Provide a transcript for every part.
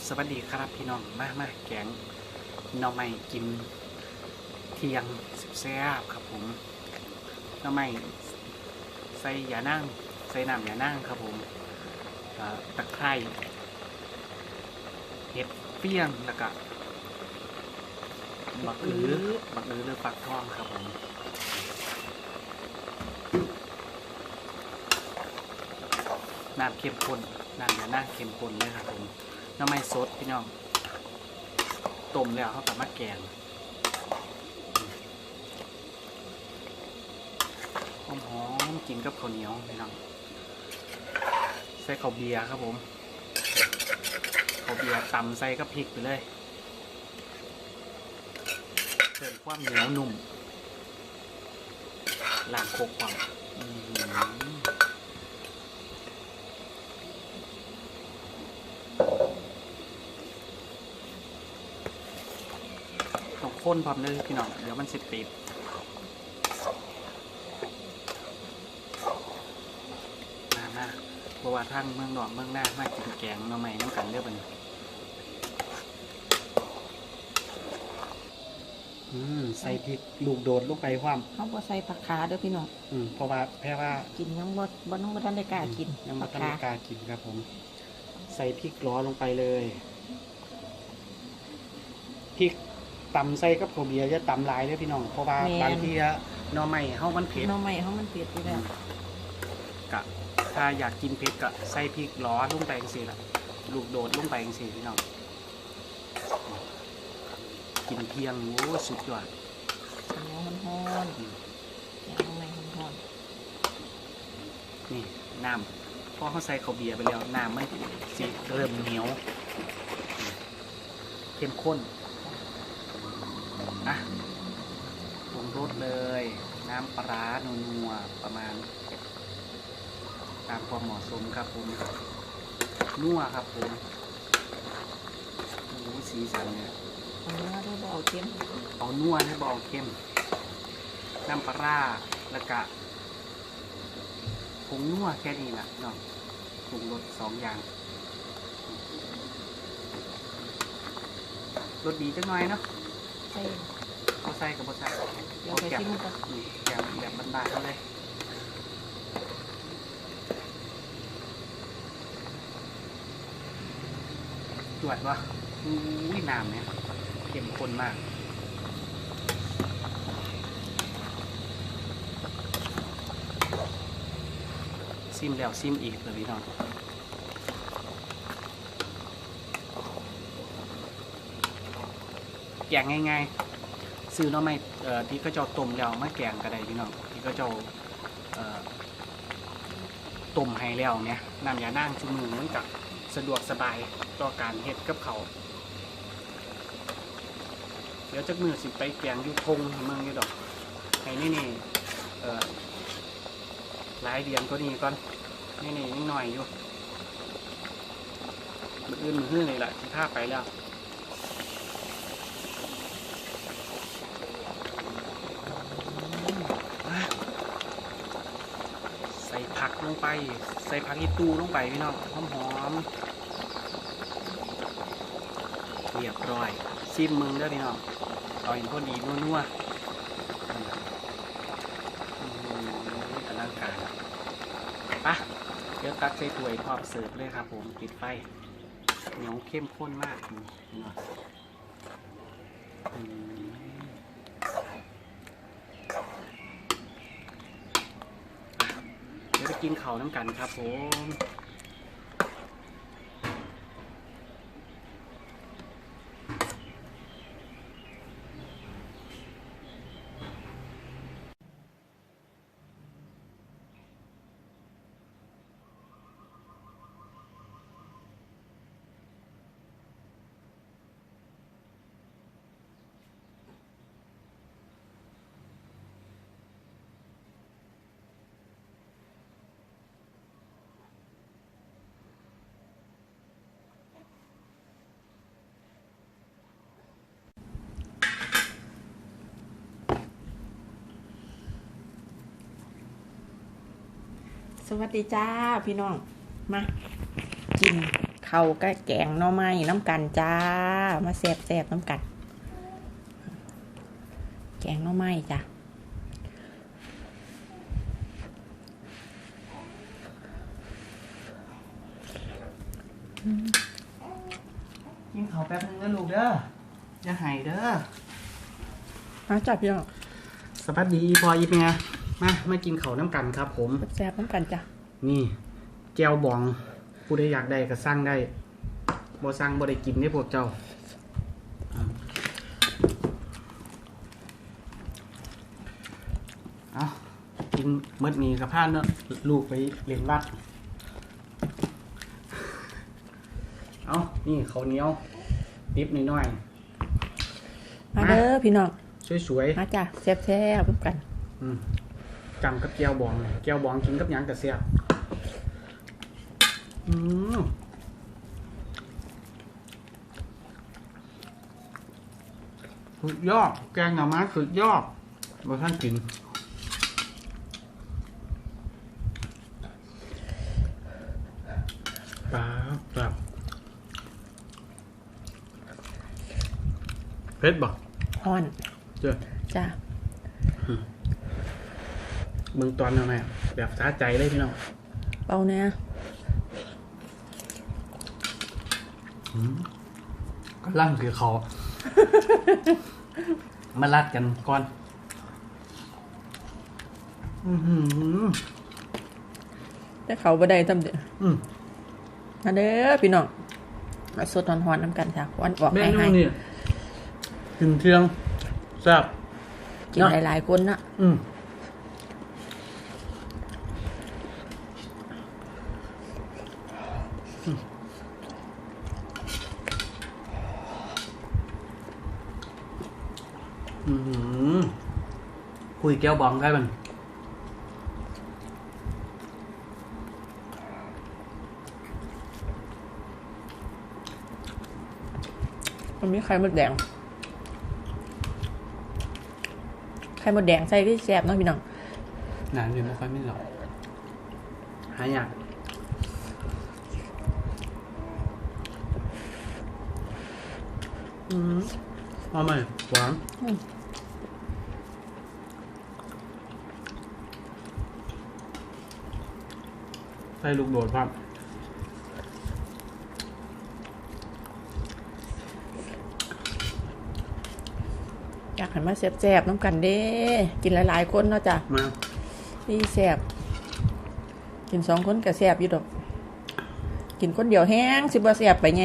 กราบสวัสดีครับพี่น้องมากมากแกงหน่อไม้กินเที่ยงแซ่บครับผมหน่อไม้ใส่ยานั่งใส่น้ำยานั่งครับผมตะไคร้เห็ดเปี้ยงแล้วก็บักอือบักอือหรือปักทองครับผมน้ำเข้มข้นน้ำยานั่งเข้มข้นเลยครับผม น้ำไม่สดพี่น้องต้มแล้วเขากลับมาแกงหอมหอมๆกินกับข้าวเหนียวพี่น้องใส่ข้าวเบียร์ครับผมข้าวเบียร์ตำใส่กับพริกไปเลยเพิ่มความเหนียวนุ่มล้างโคกความ อื้อหือต้องข้นพร้อมเลยพี่น้อง เดี๋ยวมันสิติดมามาเพราะว่าทางเมืองนอกเมืองหน้ามากินแกงหน่อไม้น้ำกันเรียบร้อยอืมใส่พริกลูกโดดลงไปความเขาบ่ใส่ผักขาเด้อพี่น้องอืมเพราะว่าแพ้ว่ากินยังบ่บ่น้องบ่ทันได้กล้ากินยังผัมากทำขากล้ากินครับผม ใส่พริกล้อลงไปเลยพริก ตำใส่กับข้าวเบียร์จะตำหลายเลยพี่น้องเพราะว่าบางทีอะหน่อไม้เฮามันเผ็ดหน้องใหม่เขามันเผ็ดอยู่แล้วกะถ้าอยากกินเผ็ดก็ใส่พริกล้อลงไปจังซี่ล่ะ ลูกโดดลงไปจังซี่พี่น้องกินเพียงโอ้สุดยอดเหนียวมันฮ้อนอืมแกงหน้องใหม่ฮ้อนนี่น้ำพอเขาใส่ข้าวเบียร์ไปแล้วน้ำมันสิเริ่มเหนียวเข้มข้น อะปรุงรสเลย น้ำปลาร้านัวๆประมาณ ตามความเหมาะสมครับผมนัวครับผมโอ้โหสีสันเนี่ยๆเอาเนื้อด้วยบ่เอาเค็มเอานัวให้บเอาเข้มน้ำปลาร้าแล้วก็ผงนัวแค่นี้นะเนาะปรุงรสสองอย่างรสดีจังหน่อยเนาะ ใส่เอาใส่กับบ่ใส่เดี๋ยวไปชิมกันนี่แกงแบบบานๆเลยจวดวะอุ้ยน้ำเนี่ยเข้มข้นมากซิมแล้วซิมอีกเลยพี่น้อง แกงง่ายๆ ซื้อหน้อไม่เอ่อที่เขาเจ้าต้มแล้วมาแกงก็ได้พี่น้องที่เขาเจ้าเอ่อต้มให้แล้วเนี่ยน้ำยานั่งชุมือมันกับสะดวกสบายต่อการเฮ็ดกับเขาวเดี๋ยวจักมือสิไปแกงอยุทงเมืองอยู่ดอกให้นี่นี่เอ่อหลายเดือนก็นี้ก่อนนี่นี่นิดหน่อยอยู่มืออื่นมือหื้อนี่แหละที่ท่าไปแล้ว ผักลงไป ใส่ผักอีตูลงไปพี่น้องหอมหอมเรียบร้อยซิมมึงด้อพี่น้องเอาเห็นพอดีนัวๆอืมอลังการปะเดี๋ยวตักใส่ถ้วยพร้อมเสิร์ฟเลยครับผมปิดไฟเหนียวเข้มข้นมากอืมอืม เดี๋ยวไป กินเขาวน้ำกันครับผม สวัสดีจ้าพี่น้อง มา กินข้าวก็แกงหน่อไม้น้ำกันจ้า มาแซ่บแซ่บๆน้ำกัน แกงหน่อไม้จ้ะกินข้าวแป๊บนึงนะลูกเด้ออย่าใหายเด้อมาจับพี่น้องสวัสดีพออีเมีย มามากินข้าวน้ำกันครับ ผมแซ่บน้ำกันจ้ะนี่แก้วบองผู้ใดอยากได้ก็สั่งได้บ่สั่งบ่ได้กินได้พวกเจ้าอืมเอากินเมดนี้กับพานเนาะลูกไปเรียนวัดเอานี่ข้าวเหนียวดิบน้อยมาเด้อพี่น้องๆสวยมาจ้ะแซ่บแซ่บน้ำกันๆอืม จำกับแก้วบองแก้วบองกินกับหยังกระเสียบอืมสุดยอด แกงหน่อไม้สุดยอดมาท่านกิน ปลาแบบเผ็ดบ่ฮ้อน เจ้าจ้ะมึ งตอนทำไมแบบสาใจเลยพี่น้องเบาเนี่ยก็ล่างคือเขามาลัดกันก่อนอือหือแต่เขาบ่ได้ทำเด้ออืมมาเด้อพี่น้องมาสดฮ้อนๆน้ำกันจ้ะควันออกเมให้นูให้นี่ถึงเที่ยงแซ่บกินหลายๆคนนะอืม คุยแก้วบองได้มัน มันมีไข่มดแดง ไข่มดแดงใส่ที่แซ่บเนาะพี่น้องนานอยู่ไม่ค่อยไม่หรอกหายากอืมเอาไหมหวาน อืมใส่ลูกโดดครับอยากให้มาแซ่บๆน้ำกันเด้ กินหลายๆคนเนาะจ้ะมานี่แซ่บกินสองคนก็แซ่บอยู่ดอก กินคนเดียวแห้งสิบ่แซ่บไปไง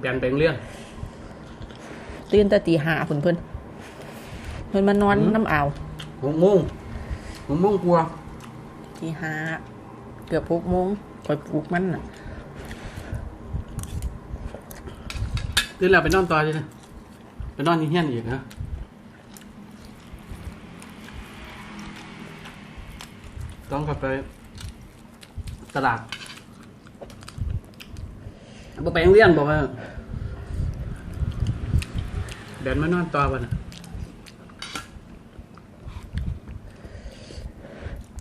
แบนเป็นเรื่อง ตื่นแต่ตีห้าเพิ่นเพิ่นเพิ่นมานอนอืมน้ำอ่าวหกโมงหกโมงกลัวาตีห้า เกือบหกโมงคอยปลุกมันน่ะตื่นแล้วไปนอนต่อเลยนะไปนอนที่เฮียนอีกนะต้องกลับไป ตลาดบ่ไปโรงเรียนบอกว่าแบนมานอนต่อวันน่ะ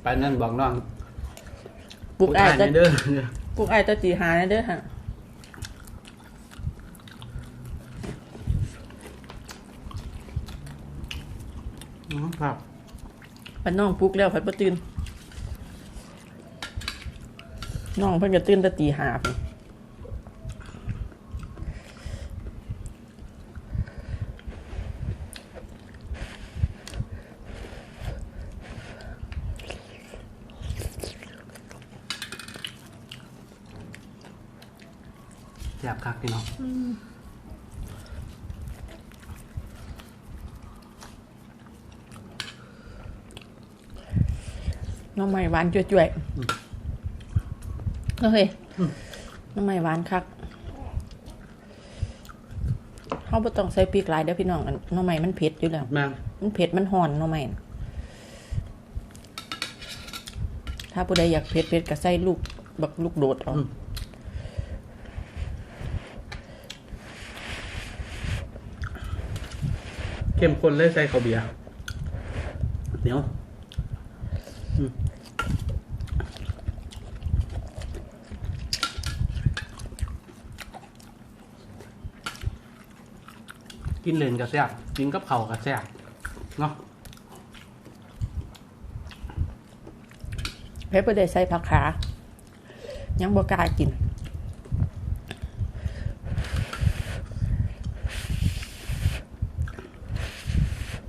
ไปนั่นบอกน้อง ปลุกอ้ายในแต่เด้อปลุกอ้ายแต่ตีห้าเด้อฮะอืมครับพันน้องปลุกแล้วพันบ่ตื่นน้องเพิ่นก็ตื่นแต่ตีห้าพุ่น อยากคักพี่น้องน้องใหม่หวานจ่วยๆเฮ้ยน้องใหม่หวานคักเฮาบ่ต้องใส่พริกหลายเด้อพี่น้องอันน้องใหม่มันเผ็ดอยู่แล้ว แม่มันเผ็ดมันห่อนเนาะแม่นถ้าผู้ใดอยากเผ็ดเผ็ดก็ใส่ลูก บักลูกโดดเอา อืม เข้มข้นเลยใส่ข้าวเบียร์เหนียวกินเล่นก็แซ่บกินกับเข่าก็แซ่บเนาะเพชรประเดใส่ผักขา ยังบวกล้ากิน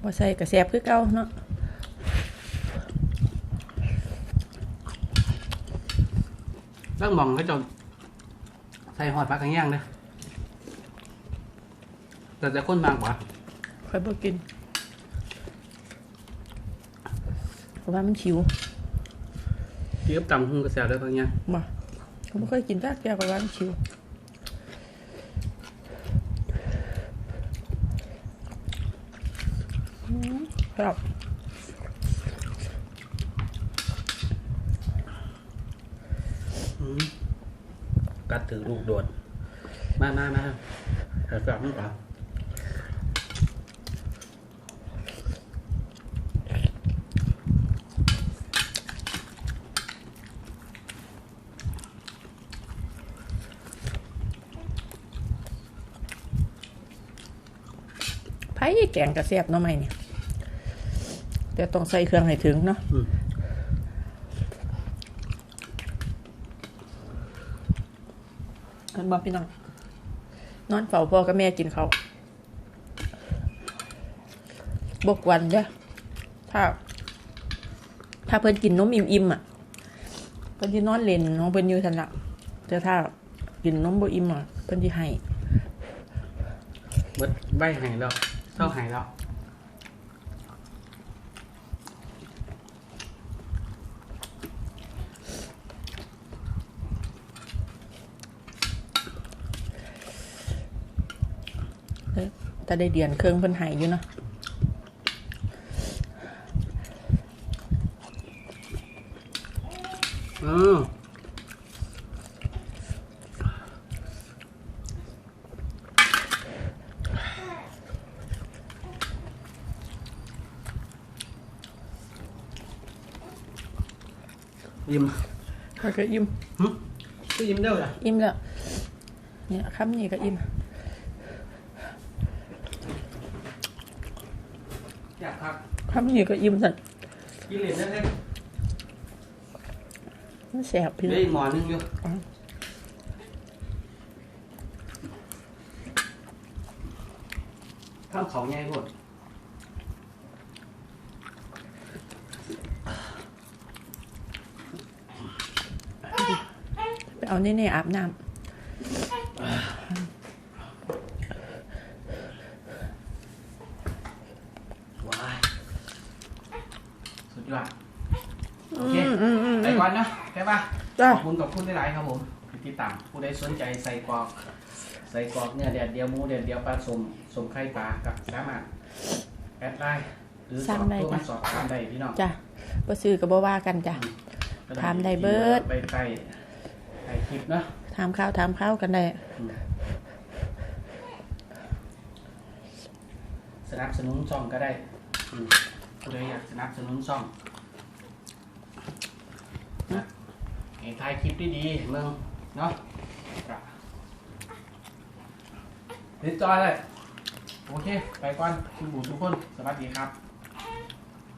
บ่ใส่กระแสบคือเก่าเนาะเรื่องมองก็จะใส่หอดพักกันย่างเลยแต่จะข้นบางกว่าค่อยบ่กินเพราะว่ามันชิวที่กับตำหุ้งกระแซ่บด้วยพักย่างบ่เขาบ่เคยกินจักแก้วเพราะว่ามันชิวอืมครับ อืมกัด ถือลูกโดด มามามาแต่แซ่บมั้งกว่าไผแกงกระแสบเนาะไหมเนี่ยแต่ต้องใส่เครื่องให้ถึงเนาะ อืม อัน บอกพี่น้อง นอนเฝ้าพ่อกับแม่กินเขาบกวันเด้อถ้า ถ้าเพิ่นกินนมอิ่มๆอะเพิ่นที่นอนเล่นน้องเพิ่นอยู่ทันละแต่ถ้ากินนมบ่อิ่มอะเพิ่นที่ให้เบิดใบหายแล้วเท่าหายแล้ว แต่ได้เดียนเครื่องเพิ่นให้อยู่เนาะอืมยิ้มข้อยก็อิ่มหึก็ยิ้มเด้อจ้ะอิ่มแล้วเนี่ยคำนี้ก็อิ่ม อยากพักคำนี้ก็อิ่มสั่นกินเหรียญได้เลยมันแสบพี่เหน้ลือองอีกหมอนึงอยู่อ๋อข้าวเขาใหญ่หมดไปเอานี่นี่อาบน้ว้ายสุดยอดำ โอเค อืมอืมอืม ไปก่อนนะใช่ปะจ้าขอบคุณกับคุณหลายๆครับผมที่ติดตามผู้ใดสนใจใส่กรอก ใส่กรอกเนื้อแดดเดียวหมูแดดเดียวปลาสมสมไข่ปลากับสามารถแอดไลน์หรือสอบโทรมาสอบถามได้พี่น้องจ้าบ่ซื้อก็บ่ว่ากันจ้ะถามได้เบิด ไปใต้ใต้คลิปเนาะ ถามข้าวถามข้าวกันได้ สนับสนุนช่องก็ได้อืมผู้ใดอยากสนับสนุนช่องนะ เห้ถ่ายคลิปดีๆเมืองเนาะก็ติดจอยเลย โอเค ไปก่อนคุณบูทุกคน สวัสดีครับ